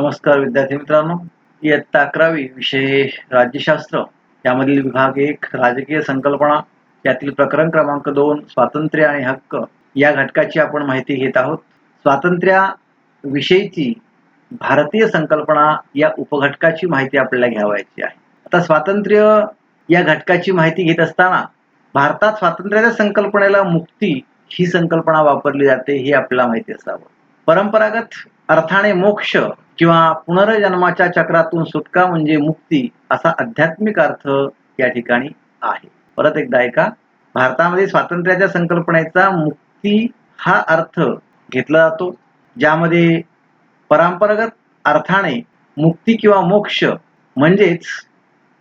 नमस्कार विद्यार्थी मित्रांनो. इयत्ता अकरावी विषय राज्यशास्त्र. यामधील विभाग एक राजकीय संकल्पना यातील प्रकरण क्रमांक दोन स्वातंत्र्य आणि हक्क. या घटकाची आपण माहिती घेत आहोत. स्वातंत्र्या विषयीची भारतीय संकल्पना या उपघटकाची माहिती आपल्याला घ्यावायची आहे. आता स्वातंत्र्य या घटकाची माहिती घेत असताना भारतात स्वातंत्र्याच्या संकल्पनेला मुक्ती ही संकल्पना वापरली जाते हे आपल्याला माहिती असावं. परंपरागत अर्थाने मोक्ष किंवा पुनर्जन्माच्या चक्रातून सुटका म्हणजे मुक्ती असा आध्यात्मिक अर्थ या ठिकाणी आहे. परत एकदा ऐका. भारतामध्ये स्वातंत्र्याच्या संकल्पनेचा मुक्ती हा अर्थ घेतला जातो ज्यामध्ये परंपरागत अर्थाने मुक्ती किंवा मोक्ष म्हणजेच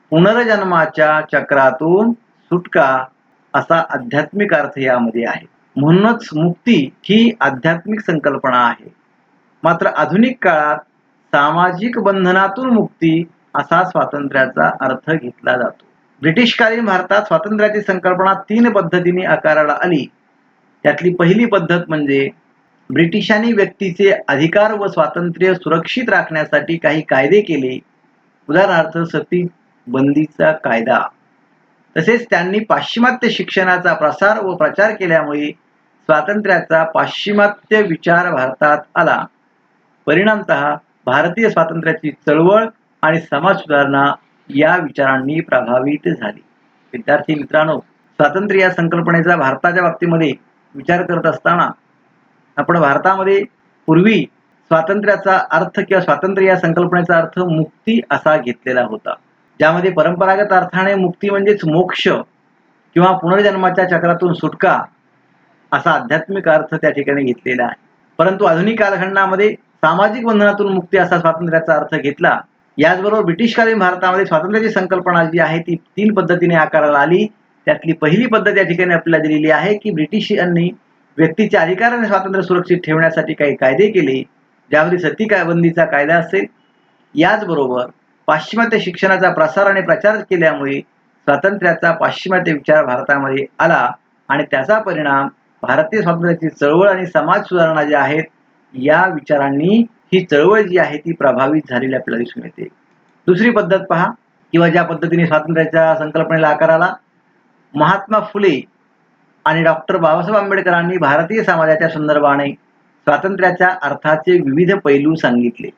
पुनर्जन्माच्या चक्रातून सुटका असा आध्यात्मिक अर्थ यामध्ये आहे. म्हणूनच मुक्ती ही आध्यात्मिक संकल्पना आहे. मात्र आधुनिक काळात सामाजिक बंधनातून मुक्ती असा स्वातंत्र्याचा अर्थ घेतला जातो. ब्रिटिशकालीन भारतात स्वातंत्र्याची संकल्पना तीन पद्धतीने आकाराला आली. त्यातली पहिली पद्धत म्हणजे ब्रिटिशांनी व्यक्तीचे अधिकार व स्वातंत्र्य सुरक्षित राखण्यासाठी काही कायदे केले. उदाहरणार्थ सती बंदीचा कायदा. तसेच त्यांनी पाश्चिमात्य शिक्षणाचा प्रसार व प्रचार केल्यामुळे स्वातंत्र्याचा पाश्चिमात्य विचार भारतात आला. परिणामतः भारतीय स्वातंत्र्याची चळवळ आणि समाज सुधारणा या विचारांनी प्रभावित झाली. विद्यार्थी मित्रांनो स्वातंत्र्य या संकल्पनेचा भारताच्या बाबतीमध्ये विचार करत असताना आपण भारतामध्ये पूर्वी स्वातंत्र्याचा अर्थ किंवा स्वातंत्र्य या संकल्पनेचा अर्थ मुक्ती असा घेतलेला होता. ज्यामध्ये परंपरागत अर्थाने मुक्ती म्हणजेच मोक्ष किंवा पुनर्जन्माच्या चक्रातून सुटका असा आध्यात्मिक अर्थ त्या ठिकाणी घेतलेला आहे. परंतु आधुनिक कालखंडामध्ये सामाजिक बंधनातून मुक्ती असा स्वातंत्र्याचा अर्थ घेतला. याचबरोबर ब्रिटिशकालीन भारतामध्ये स्वातंत्र्याची संकल्पना जी आहे ती तीन पद्धतीने आकाराला आली. त्यातली पहिली पद्धत या ठिकाणी आपल्याला दिलेली आहे की ब्रिटिशांनी व्यक्तीच्या अधिकाराने स्वातंत्र्य सुरक्षित ठेवण्यासाठी काही कायदे केले. ज्यामध्ये सती कायबंदीचा कायदा असेल. याचबरोबर पाश्चिमात्य शिक्षणाचा प्रसार आणि प्रचार केल्यामुळे स्वातंत्र्याचा पाश्चिमात्य विचार भारतामध्ये आला. आणि त्याचा परिणाम भारतीय स्वातंत्र्याची चळवळ आणि समाज सुधारणा ज्या आहेत या विचारांनी ही चळवळ जी आहे ती प्रभावित झालेली आपल्याला दिसून येते. दुसरी पद्धत पहा किंवा ज्या पद्धतीने स्वातंत्र्याच्या संकल्पनेला आकार आला महात्मा फुले आणि डॉक्टर बाबासाहेब आंबेडकरांनी भारतीय समाजाच्या संदर्भाने स्वातंत्र्याच्या अर्थाचे विविध पैलू सांगितले.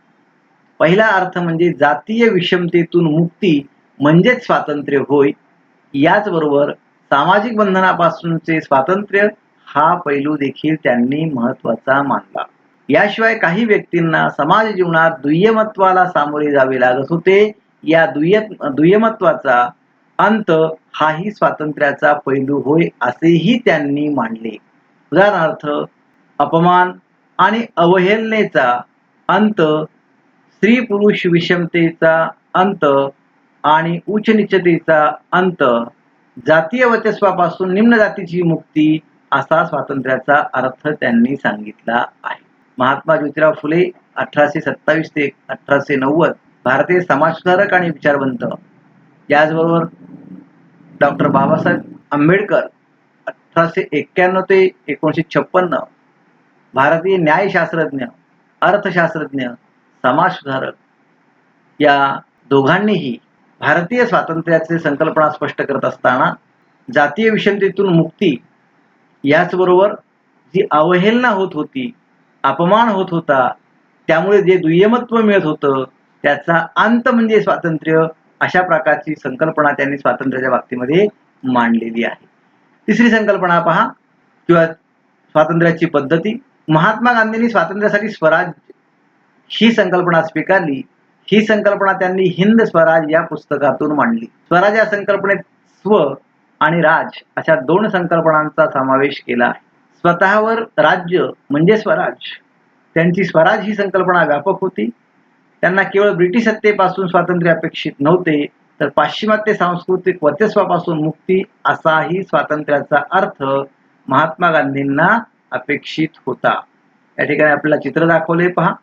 पहिला अर्थ म्हणजे जातीय विषमतेतून मुक्ती म्हणजेच स्वातंत्र्य होय याचबरोबर सामाजिक बंधनापासूनचे स्वातंत्र्य हा पैलू देखील त्यांनी महत्त्वाचा मानला. याशिवाय काही व्यक्तींना समाज जीवनात दुय्यमत्वाला सामोरे जावे लागत होते. या दुय्य दुय्यमत्वाचा अंत हाही स्वातंत्र्याचा पैलू होय असेही त्यांनी मांडले उदाहरणार्थ अपमान आणि अवहेलनेचा अंत स्त्री पुरुष विषमतेचा अंत आणि उच्च निचतेचा अंत जातीय वर्चस्वापासून निम्न जातीची मुक्ती असा स्वातंत्र्याचा अर्थ त्यांनी सांगितला आहे. महात्मा ज्योतिराव फुले अठराशे सत्तावीस ते अठराशे नव्वद भारतीय समाजसुधारक आणि विचारवंत. याचबरोबर डॉक्टर बाबासाहेब आंबेडकर अठराशे एक्क्याण्णव ते एकोणीसशे छप्पन्न. भारतीय न्यायशास्त्रज्ञ अर्थशास्त्रज्ञ समाजसुधारक या दोघांनीही भारतीय स्वातंत्र्याचे संकल्पना स्पष्ट करत असताना जातीय विषमतेतून मुक्ती याचबरोबर जी अवहेलना होत होती अपमान होत होता. त्यामुळे जे दुय्यमत्व मिळत होतं त्याचा अंत म्हणजे स्वातंत्र्य अशा प्रकारची संकल्पना त्यांनी स्वातंत्र्याच्या बाबतीमध्ये मांडलेली आहे. तिसरी संकल्पना पहा किंवा स्वातंत्र्याची पद्धती. महात्मा गांधींनी स्वातंत्र्यासाठी स्वराज ही संकल्पना स्वीकारली. ही संकल्पना त्यांनी हिंद स्वराज या पुस्तकातून मांडली. स्वराज या संकल्पनेत स्व आणि राज अशा दोन संकल्पनांचा समावेश केला आहे. स्वतःवर राज्य म्हणजे स्वराज. त्यांची स्वराज ही संकल्पना व्यापक होती. त्यांना केवळ ब्रिटिश सत्तेपासून स्वातंत्र्य अपेक्षित नव्हते तर पाश्चिमात्य सांस्कृतिक वर्चस्वापासून मुक्ती असाही स्वातंत्र्याचा अर्थ महात्मा गांधींना अपेक्षित होता. या ठिकाणी आपल्याला चित्र दाखवले पहा.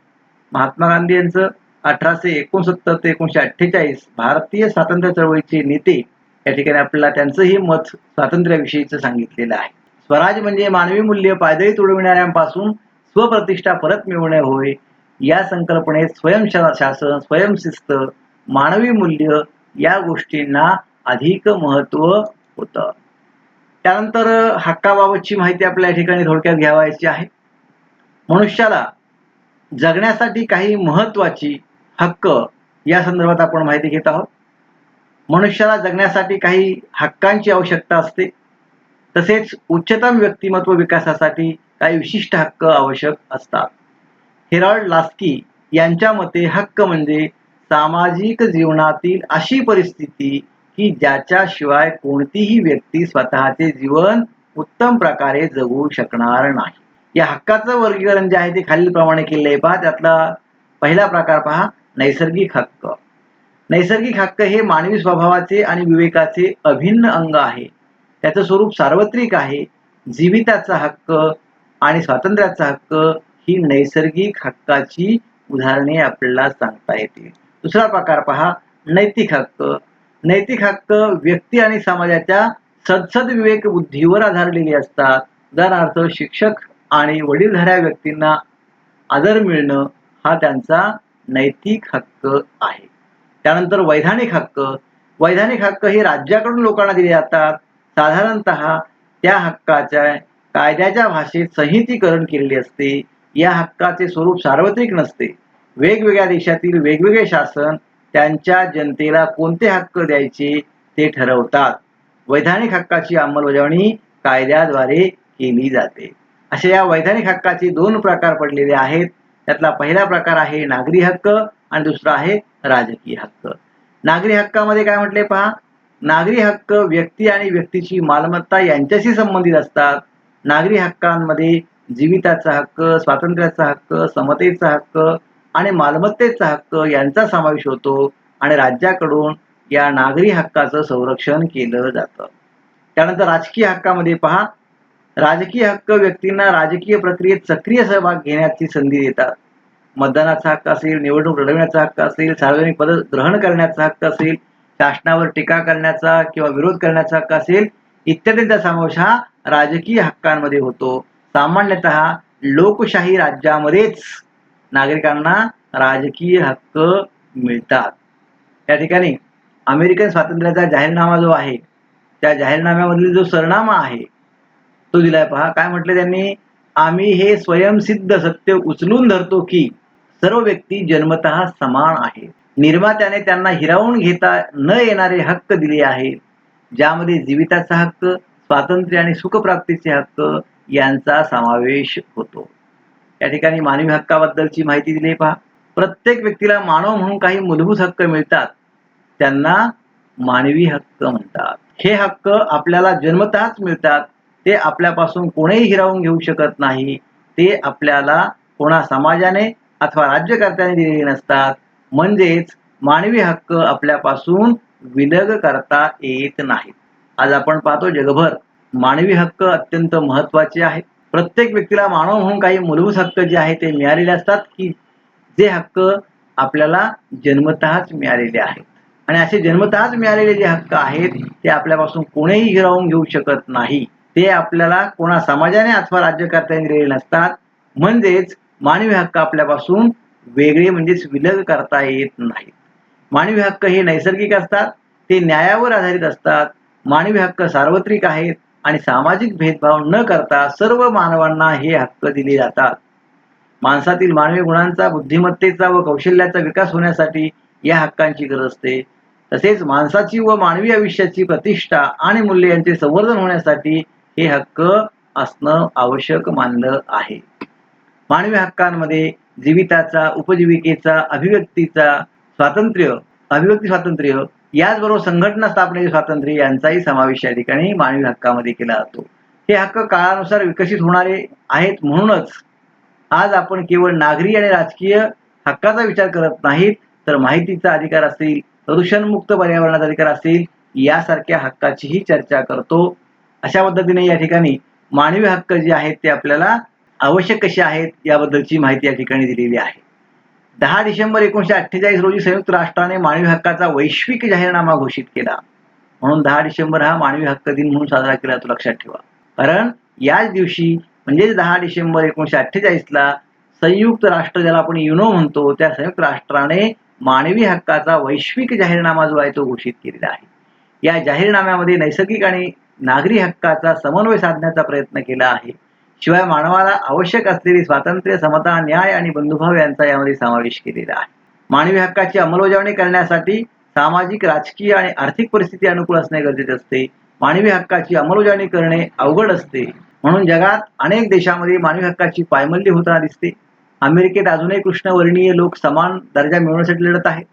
महात्मा गांधी यांचं अठराशे एकोणसत्तर ते एकोणीशे अठ्ठेचाळीस भारतीय स्वातंत्र्य चळवळीचे नेते या ठिकाणी आपल्याला त्यांचंही मत स्वातंत्र्याविषयीचं सांगितलेलं आहे. स्वराज म्हणजे मानवी मूल्य पायदळी तुडविणाऱ्यांपासून स्वप्रतिष्ठा परत मिळवणे होय. या संकल्पनेत स्वयंशासन स्वयंशिस्त मानवी मूल्य या गोष्टींना अधिक महत्त्व होतं. त्यानंतर हक्काबाबतची माहिती आपल्या या ठिकाणी थोडक्यात घ्यावायची आहे. मनुष्याला जगण्यासाठी काही महत्वाची हक्क या संदर्भात आपण माहिती घेत आहोत. मनुष्याला जगण्यासाठी काही हक्कांची आवश्यकता असते. तसेच उच्चतम व्यक्तिमत्व विकासासाठी काही विशिष्ट हक्क आवश्यक असतात. हेरॉल्ड लास्की यांच्या मते हक्क म्हणजे सामाजिक जीवनातील अशी परिस्थिती की ज्याच्याशिवाय कोणतीही व्यक्ती स्वतःचे जीवन उत्तम प्रकारे जगू शकणार नाही. या हक्काचं वर्गीकरण जे आहे ते खालीलप्रमाणे केले पहा त्यातला पहिला प्रकार पहा नैसर्गिक हक्क. नैसर्गिक हक्क हे मानवी स्वभावाचे आणि विवेकाचे अभिन्न अंग आहे. त्याचं स्वरूप सार्वत्रिक आहे. जीविताचा हक्क आणि स्वातंत्र्याचा हक्क ही नैसर्गिक हक्काची उदाहरणे आपल्याला सांगता येतील. दुसरा प्रकार पहा नैतिक हक्क. नैतिक हक्क व्यक्ती आणि समाजाच्या सदसद विवेक बुद्धीवर आधारलेली असतात. उदाहरणार्थ शिक्षक आणि वडीलधाऱ्या व्यक्तींना आदर मिळणं हा त्यांचा नैतिक हक्क आहे. त्यानंतर वैधानिक हक्क. वैधानिक हक्क हे राज्याकडून लोकांना दिले जातात. साधारणत त्या हक्काच्या कायद्याच्या भाषेत संहितीकरण केलेले असते. या हक्काचे स्वरूप सार्वत्रिक नसते. वेगवेगळ्या देशातील वेगवेगळे शासन त्यांच्या जनतेला कोणते हक्क द्यायचे ते ठरवतात. वैधानिक हक्काची अंमलबजावणी कायद्याद्वारे केली जाते. अशा या वैधानिक हक्काचे दोन प्रकार पडलेले आहेत. त्यातला पहिला प्रकार आहे नागरी हक्क आणि दुसरा आहे राजकीय हक्क. नागरी हक्कामध्ये काय म्हटले पहा? नागरी हक्क व्यक्ती आणि व्यक्तीची मालमत्ता यांच्याशी संबंधित असतात. नागरी हक्कांमध्ये जीविताचा हक्क स्वातंत्र्याचा हक्क समतेचा हक्क आणि मालमत्तेचा हक्क यांचा समावेश होतो आणि राज्याकडून या नागरी हक्काचं संरक्षण केलं जातं. त्यानंतर राजकीय हक्कामध्ये पहा. राजकीय हक्क व्यक्तींना राजकीय प्रक्रियेत सक्रिय सहभाग घेण्याची संधी देतात. मतदानाचा हक्क असेल निवडणूक लढवण्याचा हक्क असेल सार्वजनिक पद ग्रहण करण्याचा हक्क असेल शासनावर टीका करण्याचा किंवा विरोध करण्याचा हक्क असेल इत्यादींचा समावेश हा राजकीय हक्कांमध्ये होतो. सामान्यतः लोकशाही राज्यामध्येच नागरिकांना राजकीय हक्क मिळतात. या ठिकाणी अमेरिकन स्वातंत्र्याचा जाहीरनामा जो आहे त्या जाहीरनाम्यामधील जो सरनामा आहे तो दिलाय. पहा काय म्हटलं त्यांनी? आम्ही हे स्वयंसिद्ध सत्य उचलून धरतो की सर्व व्यक्ती जन्मत समान आहेत. निर्मात्याने त्यांना हिरावून घेता न येणारे हक्क दिले आहेत ज्यामध्ये जीविताचा हक्क स्वातंत्र्य आणि सुखप्राप्तीचे हक्क यांचा समावेश होतो. या ठिकाणी मानवी हक्काबद्दलची माहिती दिली पहा. प्रत्येक व्यक्तीला मानव म्हणून काही मूलभूत हक्क मिळतात. त्यांना मानवी हक्क म्हणतात. हे हक्क आपल्याला जन्मतःच मिळतात. ते आपल्यापासून कोणीही हिरावून घेऊ शकत नाही. ते आपल्याला कोणा समाजाने अथवा राज्यकर्त्याने दिलेले नसतात. म्हणजेच मानवी हक्क आपल्यापासून विलग करता येत नाहीत आज आपण पाहतो जगभर मानवी हक्क अत्यंत महत्त्वाचे आहेत. प्रत्येक व्यक्तीला मानव म्हणून काही मूलभूत हक्क जे आहेत ते मिळालेले असतात की जे हक्क आपल्याला जन्मतःच मिळालेले आहेत. आणि असे जन्मतःच मिळालेले जे हक्क आहेत ते आपल्यापासून कोणीही हिरावून घेऊ शकत नाही. ते आपल्याला कोणा समाजाने अथवा राज्यकर्त्याने दिलेले नसतात. म्हणजेच मानवी हक्क आपल्यापासून वेगळे म्हणजेच विलग करता येत नाहीत. मानवी हक्क हे नैसर्गिक असतात ते न्यायावर आधारित असतात. मानवी हक्क सार्वत्रिक आहेत आणि सामाजिक भेदभाव न करता सर्व मानवांना हे हक्क दिले जातात. माणसातील मानवी गुणांचा बुद्धिमत्तेचा व कौशल्याचा विकास होण्यासाठी या हक्कांची गरज असते. तसेच माणसाची व मानवी आयुष्याची प्रतिष्ठा आणि मूल्य यांचे संवर्धन होण्यासाठी हे हक्क असणं आवश्यक मानलं आहे. मानवी हक्कांमध्ये जीविताचा उपजीविकेचा अभिव्यक्तीचा स्वातंत्र्य अभिव्यक्ती स्वातंत्र्य याचबरोबर संघटना स्थापनेचे स्वातंत्र्य यांचाही समावेश या ठिकाणी मानवी हक्कामध्ये केला जातो. हे हक्क काळानुसार विकसित होणारे आहेत म्हणूनच आज आपण केवळ नागरी आणि राजकीय हक्काचा विचार करत नाहीत तर माहितीचा अधिकार असेल प्रदूषणमुक्त पर्यावरणाचा अधिकार असेल यासारख्या हक्काचीही चर्चा करतो. अशा पद्धतीने या ठिकाणी मानवी हक्क जे आहेत ते आपल्याला आवश्यक कसे आहेत याबद्दलची माहिती या ठिकाणी दिलेली आहे. दहा डिसेंबर एकोणीशे अठ्ठेचाळीस रोजी संयुक्त राष्ट्राने मानवी हक्काचा वैश्विक जाहीरनामा घोषित केला. म्हणून दहा डिसेंबर हा मानवी हक्क दिन म्हणून साजरा केला तो लक्षात ठेवा. कारण याच दिवशी म्हणजेच दहा डिसेंबर एकोणीशे अठ्ठेचाळीसला संयुक्त राष्ट्र ज्याला आपण युनो म्हणतो त्या संयुक्त राष्ट्राने मानवी हक्काचा वैश्विक जाहीरनामा जो आहे तो घोषित केलेला आहे. या जाहीरनाम्यामध्ये नैसर्गिक आणि नागरी हक्काचा समन्वय साधण्याचा प्रयत्न केला आहे. शिवाय मानवाला आवश्यक असलेली स्वातंत्र्य समता न्याय आणि बंधुभाव यांचा यामध्ये समावेश केलेला आहे. मानवी हक्काची अंमलबजावणी करण्यासाठी सामाजिक राजकीय आणि आर्थिक परिस्थिती अनुकूल असणे गरजेचे असते. मानवी हक्काची अंमलबजावणी करणे अवघड असते. म्हणून जगात अनेक देशांमध्ये मानवी हक्काची पायमल्ली होताना दिसते. अमेरिकेत अजूनही कृष्णवर्णीय लोक समान दर्जा मिळवण्यासाठी लढत आहेत.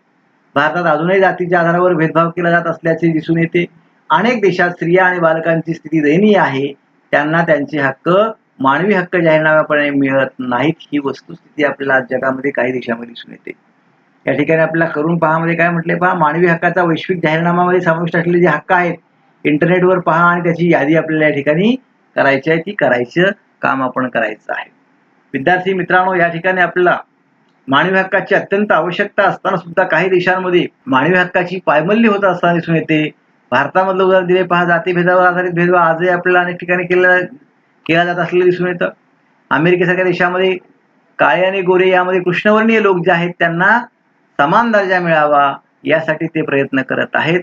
भारतात अजूनही जातीच्या आधारावर भेदभाव केला जात असल्याचे दिसून येते. अनेक देशात स्त्रिया आणि बालकांची स्थिती दयनीय आहे. त्यांना त्यांचे हक्क मानवी हक्क जाहीरनाम्यापणे मिळत नाहीत ही वस्तुस्थिती आपल्याला आज जगामध्ये काही देशांमध्ये दिसून येते. या ठिकाणी आपल्याला करून पहामध्ये काय म्हटले पहा मानवी हक्काचा वैश्विक जाहीरनामामध्ये समाविष्ट असलेले जे हक्क आहेत इंटरनेटवर पहा आणि त्याची यादी आपल्याला या ठिकाणी करायची आहे. ती करायचं काम आपण करायचं आहे. विद्यार्थी मित्रांनो या ठिकाणी आपल्याला मानवी हक्काची अत्यंत आवश्यकता असताना सुद्धा काही देशांमध्ये मानवी हक्काची पायमल्ली होत असताना दिसून येते. भारतामधलं उदाहरण दिले पहा जातीभेदावर आधारित भेदभाव आजही आपल्याला अनेक ठिकाणी केला केला जात असलेलं दिसून येतं. अमेरिकेसारख्या देशामध्ये काळे आणि गोरे यामध्ये कृष्णवर्णीय लोक जे आहेत त्यांना समान दर्जा मिळावा यासाठी ते प्रयत्न करत आहेत.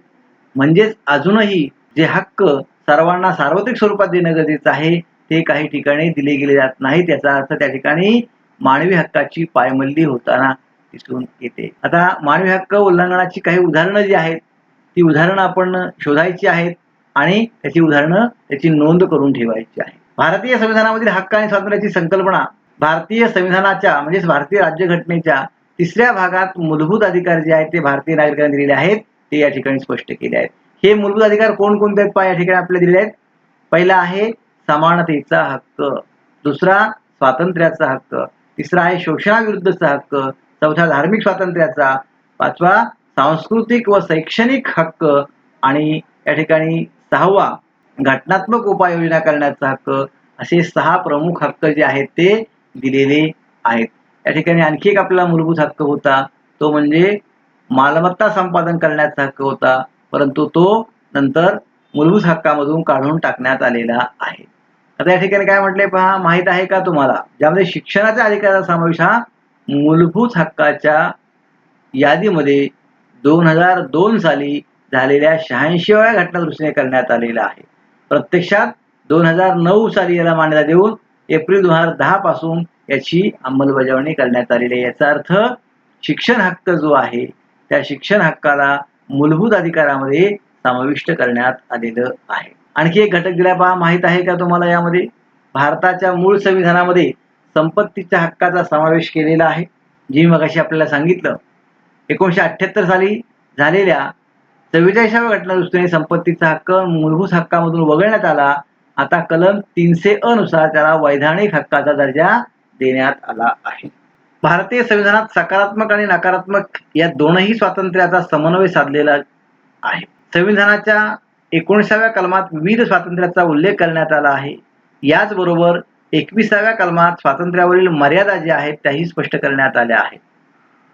म्हणजेच अजूनही जे हक्क सर्वांना सार्वत्रिक स्वरूपात देणं गरजेचं आहे ते काही ठिकाणी दिले गेले जात नाहीत. याचा अर्थ त्या ठिकाणी मानवी हक्काची पायमल्ली होताना दिसून येते. आता मानवी हक्क उल्लंघनाची काही उदाहरणं जी आहेत ती उदाहरणं आपण शोधायची आहेत आणि त्याची उदाहरणं त्याची नोंद करून ठेवायची आहे भारतीय संविधानामधील हक्क आणि स्वातंत्र्याची संकल्पना भारतीय संविधानाच्या म्हणजेच भारतीय राज्यघटनेच्या तिसऱ्या भागात मूलभूत अधिकार जे आहेत ते भारतीय नागरिकांना दिलेले आहेत ते या ठिकाणी स्पष्ट केले आहेत. हे मूलभूत अधिकार कोणकोणते आहेत पहा या ठिकाणी आपल्याला दिलेले आहेत. पहिला आहे समानतेचा हक्क. दुसरा स्वातंत्र्याचा हक्क. तिसरा आहे शोषणाविरुद्धचा हक्क. चौथा धार्मिक स्वातंत्र्याचा. पाचवा सांस्कृतिक व शैक्षणिक हक्क. आणि या ठिकाणी सहावा घटनात्मक उपाययोजना करण्याचा हक्क असे सहा प्रमुख हक्क जे आहेत ते दिलेले आहेत. या ठिकाणी आणखी एक आपला मूलभूत हक्क होता तो म्हणजे मालमत्ता संपादन करण्याचा हक्क होता परंतु तो नंतर मूलभूत हक्कामधून काढून टाकण्यात आलेला आहे. आता या ठिकाणी काय म्हटले पहा माहीत आहे का तुम्हाला? ज्यामध्ये शिक्षणाच्या अधिकाराचा समावेश हा मूलभूत हक्काच्या यादीमध्ये दोन हजार दोन साली झालेल्या शहाऐंशीव्या घटनादृष्टीने करण्यात आलेला आहे. प्रत्यक्षात दोन हजार नऊ साली याला मान्यता देऊन एप्रिल दोन हजार दहा पासून याची अंमलबजावणी करण्यात आलेली आहे. याचा अर्थ शिक्षण हक्क जो आहे त्या शिक्षण हक्काला मूलभूत अधिकारामध्ये समाविष्ट करण्यात आलेलं आहे. आणखी एक घटक दिला पहा माहीत आहे का तुम्हाला यामध्ये? भारताच्या मूळ संविधानामध्ये संपत्तीच्या हक्काचा समावेश केलेला आहे. जी मगाशी आपल्याला सांगितलं एकोणीशे अठ्ठ्याहत्तर साली झालेल्या चव्वेचाळीसाव्या घटनादृष्टीने संपत्तीचा हक्क मूलभूत हक्कामधून वगळण्यात आला आता कलम तीनशे अनुसार त्याला वैधानिक हक्काचा दर्जा देण्यात आला आहे. भारतीय संविधानात सकारात्मक आणि नकारात्मक या दोनही स्वातंत्र्याचा समन्वय साधलेला आहे. संविधानाच्या एकोणीसाव्या कलमात विविध स्वातंत्र्याचा उल्लेख करण्यात आला आहे. याचबरोबर एकविसाव्या कलमात स्वातंत्र्यावरील मर्यादा ज्या आहेत त्याही स्पष्ट करण्यात आल्या आहेत.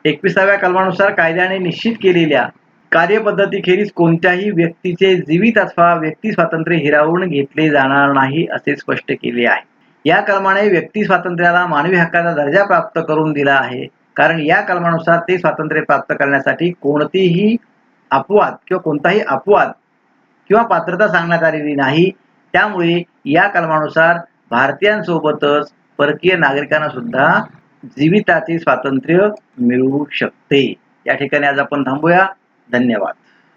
एकविसाव्या कलमानुसार कायद्याने निश्चित केलेल्या कार्यपद्धतीखेरीज कोणत्याही व्यक्तीचे जीवित अथवा व्यक्ती स्वातंत्र्य हिरावून घेतले जाणार नाही असे स्पष्ट केले आहे. या कलमाने व्यक्ती स्वातंत्र्याला मानवी हक्काचा दर्जा प्राप्त करून दिला आहे. कारण या कलमानुसार ते स्वातंत्र्य प्राप्त करण्यासाठी कोणतीही अपवाद किंवा कोणताही अपवाद किंवा पात्रता सांगण्यात आलेली नाही. त्यामुळे या कलमानुसार भारतीयांसोबतच परकीय नागरिकांना सुद्धा जीविताचे स्वातंत्र्य मिळू शकते. या ठिकाणी आज आपण थांबूया. धन्यवाद.